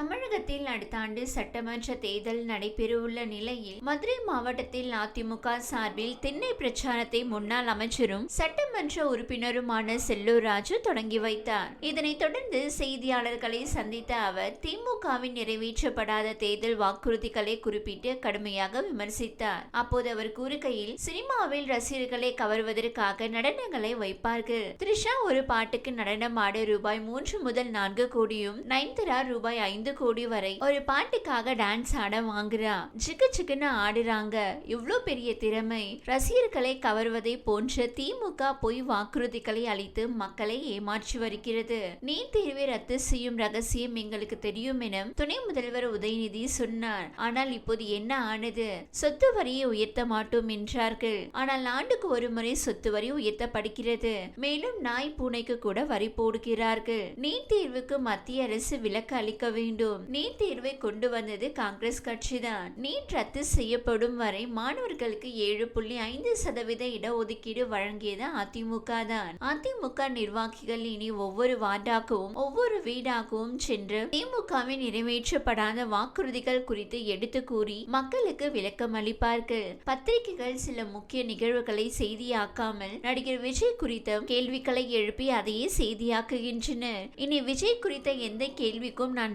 தமிழகத்தில் அடுத்த ஆண்டு சட்டமன்ற தேர்தல் நடைபெறவுள்ள நிலையில் மதுரை மாவட்டத்தில் அதிமுக சார்பில் தென்னை பிரச்சாரத்தை முன்னாள் அமைச்சரும் சட்டமன்ற உறுப்பினருமான செல்லூர் ராஜு தொடங்கி வைத்தார். இதனைத் தொடர்ந்து செய்தியாளர்களை சந்தித்த அவர் திமுகவின் நிறைவேற்றப்படாத தேர்தல் வாக்குறுதிகளை குறிப்பிட்டு கடுமையாக விமர்சித்தார். அப்போது அவர் கூறுகையில் சினிமாவில் ரசிகர்களை கவர்வதற்காக நடனங்களை வைப்பார்கள். த்ரிஷா ஒரு பாட்டுக்கு நடனம் ஆட ரூபாய் மூன்று முதல் நான்கு கோடியும் நயன்தரா ரூபாய் ஐந்து கோடி வரை ஒரு பாட்டுக்காக டான்ஸ் ஆட வாங்குறா. ஜிக்கு ஜிக்குன்னு ஆடுறாங்க. இவ்வளோ பெரிய திறமை. ரசிகர்களை கவர்வதை போன்ற திமுக பொய் வாக்குறுதிகளை அளித்து மக்களை ஏமாற்றி வருகிறது. நீட் தேர்வை ரத்து செய்யும் ரகசியம் எங்களுக்கு தெரியும் என துணை முதல்வர் உதயநிதி சொன்னார். ஆனால் இப்போது என்ன ஆனது? சொத்து வரியை உயர்த்த மாட்டோம் என்றார்கள். ஆனால் ஆண்டுக்கு ஒரு முறை சொத்து வரி உயர்த்தப்படுகிறது. மேலும் நாய் பூனைக்கு கூட வரி போடுகிறார்கள். நீட் தேர்வுக்கு மத்திய அரசு விலக்கு அளிக்க வேண்டும். நீட் தேர்வை கொண்டு வந்தது காங்கிரஸ் கட்சிதான். நீட் ரத்து செய்யப்படும் வரை மாணவர்களுக்கு ஏழு புள்ளி ஐந்து சதவீத இடஒதுக்கீடு வழங்கியது அதிமுக தான் அதிமுக நிர்வாகிகள் இனி ஒவ்வொரு வார்டாகவும் ஒவ்வொரு வீடாகவும் சென்று திமுகவின் நிறைவேற்றப்படாத வாக்குறுதிகள் குறித்து எடுத்து கூறி மக்களுக்கு விளக்கம் அளிப்பார்கள். பத்திரிகைகள் சில முக்கிய நிகழ்வுகளை செய்தியாக்காமல் நடிகர் விஜய் குறித்த கேள்விகளை எழுப்பி அதையே செய்தியாக்குகின்றனர். இனி விஜய் குறித்த எந்த கேள்விக்கும் நான்